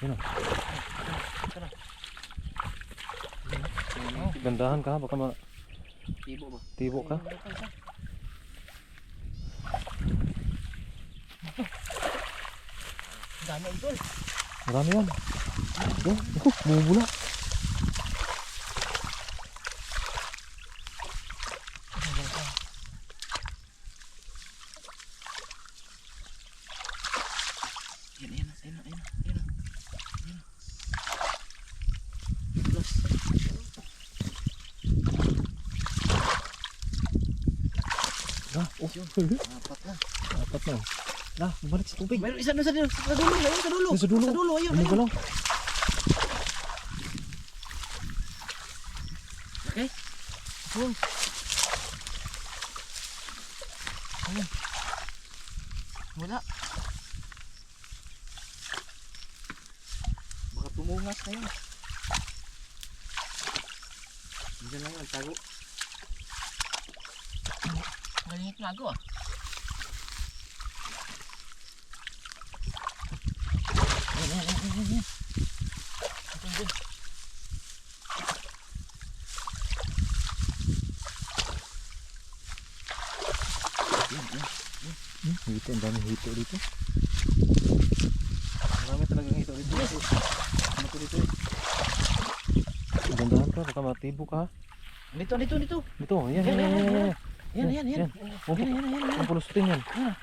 Yan o. Gandahan ka, baka Tibo ba? matibo ka. Dami idol. Marami yan. Oh, bumubula. Ayan, ayan, ayan, ayan, ayan. Ayan. Plus. Ah, oh, Apat na. apat na. Lah, bumalik sa tubig. Mayroon isa na sa dulo. Sa dulo, ayun, sa dulo. Ayun, sa dulo. Sa dulo, ayun, ayun. galaw? Okay. Oh. Ayun. Wala. Baka tumungas na yun. Diyan lang yan, tago. Galing ito nago ah. Ayan, ayan, ayan, ayan, ayan. Ito, ito. Ayan, ayan. Hito, ang daming hito dito. Marami talagang ito dito. Ano to dito? Gandahan ka, baka matibo ka. Dito, dito, dito. Ito, yan, yan, Yan, yan, yan, yan. yan. yan. Yan, yan, yan. Yan. Oh, Yan, yan, yan, yan.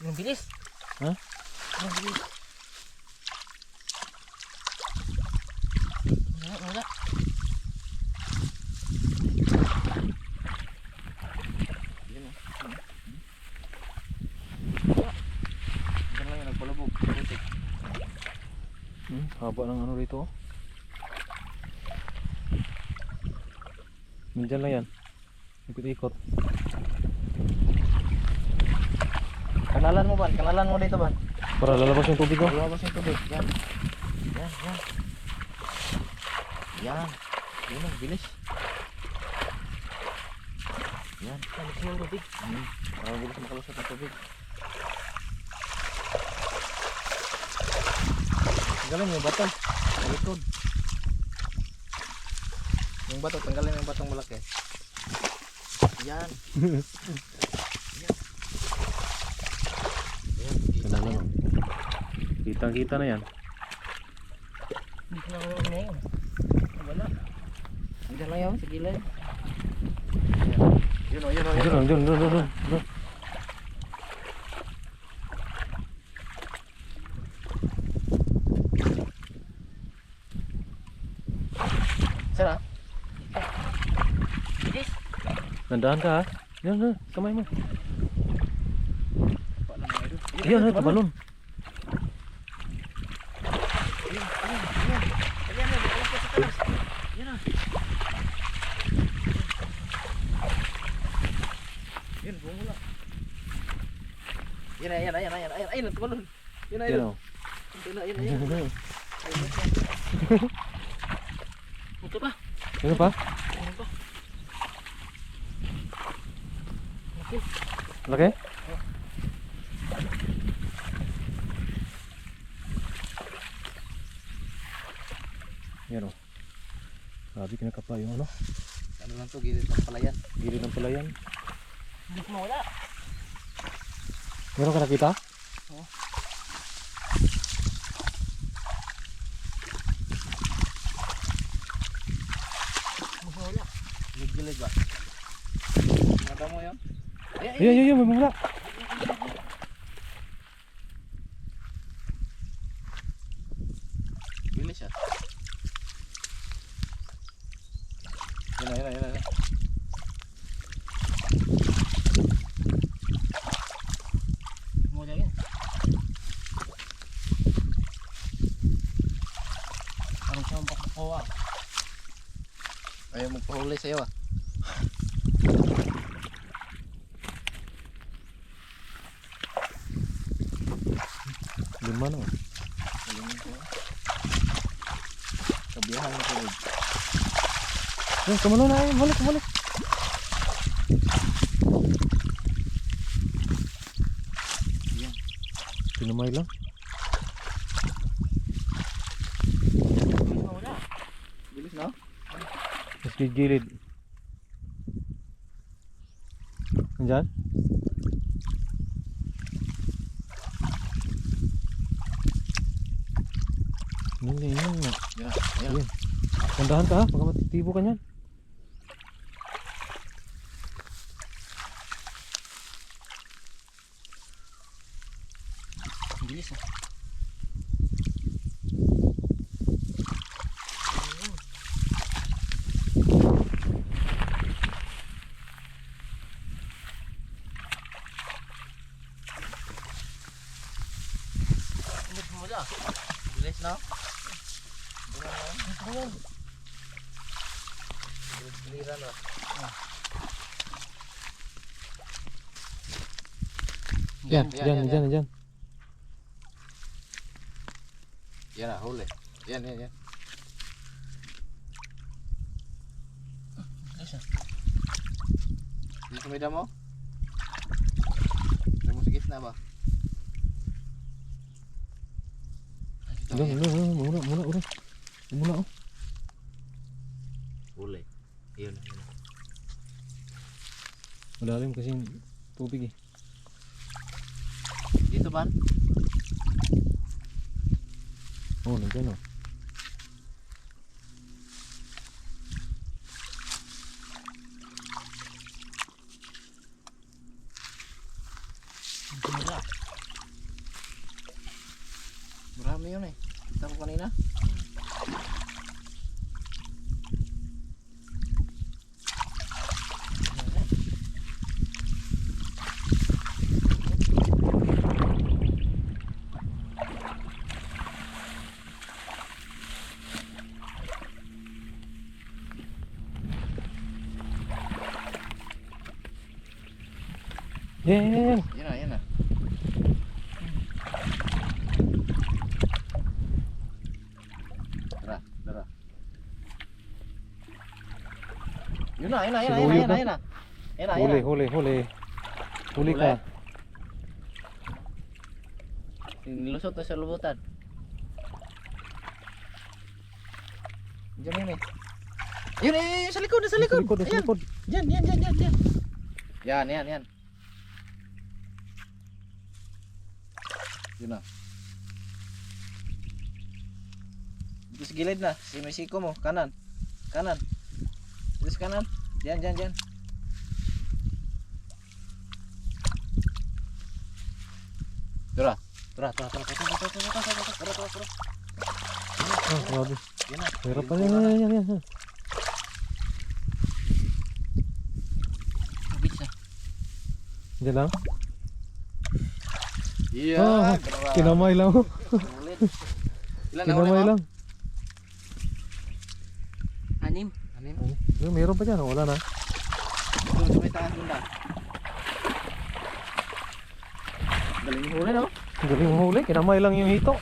Ang bilis. Ha? Yung bilis. Wala, wala. Yan o. Diyan lang yung nagpalubog. Putik. Hmm, haba ng ano dito. oh. Nandyan lang yan. Ikot-ikot. Kanalan mo ban, kanalan mo dito ban. Para lalabas yung tubig oh. Lumabas yung tubig. Yan. Yan, yan. Yan. Yan ang bilis. Yan. Mo ang tubig. Hmm. Ang bilis makalusot ang tubig. Tanggalin yung bato. Likod. Yung bato, tanggalin yung batong malaki. Yan. Yan. Yan. na. Kitang-kita na yan. Hindi na ako ngayon. Wala. Andiyan lang yun, sa gilid. Yun o, yun o, yun o. doon, doon, doon, doon. Saan ah? Bilis. Nandahan ka ha. Yan, yan, kamay mo. Yan, yan. Ayan, sa talas. Yan bumula. Yan, ayan, ayan, ayan, ayan, ayan, tumalon. Yan, Yan. Yan. Ayun, yan. Ito pa. Ano pa? Ano pa? Okay. Laki? Yan oh. Grabe kinakapa yung ano. Ano lang to, gilid ng palayan. Gilid ng palayan. Hindi ko mawala. Meron ka nakita? Oo. Hindi ko mawala. Gilid ba? Nada mo yun? Ay, ay, Ayan, ayan, ayan, may mula. Bilis siya. Yan na, yan na, yan na, dyan yun. Parang siya mapapakuha. Ayaw magpahuli sa'yo ah. naman oh. Kabiyahan ko. Eh, kumulo na eh. Balik, balik. Yan. Pinamay lang. Bilis na? Mas gigilid. Andiyan? Tandahan ka ha, baka matitibo ka niyan. Bilis ah. Ulit mo dyan. Bilis na. Clear na. Yan, yan, yan, yan. Yan na, huli. Yan, yan, yan. Dito may damo? Damo sa gitna ba? Ay, dito, Yan, yan. yan, yan, muna, muna, muna. Muna oh. Huli. Yun, yun. Malalim kasi tubig eh. Dito ba? Oh, nandiyan oh. Wala. Marami yun eh. Kita ko kanina. Yan, yan, yan. Yan na, yan na. Tara, tara. Yun na, yun na, yun na, yun na, yun na, yun na. Yun na, yun Huli, huli, huli. Huli ka. Nilusot na sa lubutan. Diyan yun eh. Yun eh, sa likod, sa Sa likod. sa likod. Yan, yan, yan, yan, yan. Yan, yan, yan. Yun na. Dito sa gilid na. Si Mexico mo. Kanan. Kanan. Dito sa kanan. Diyan, diyan, diyan. Tara. Tara, tara, tara, tara, tara, tara, tara, tara, tara, tara, tara, tara. Ah, grabe. Yan na. Hirap pa yan, yan, yan, yan, yan. Mabit siya. Diyan lang. Iya, Ah, grabe. Kinamay lang. oh. Ilan na Kinamay mo? lang. Anim. Anim. Eh, Meron pa dyan, oh. wala na. Sa may taas doon na. Galing huli no? Galing mo huli, kinamay lang yung hito.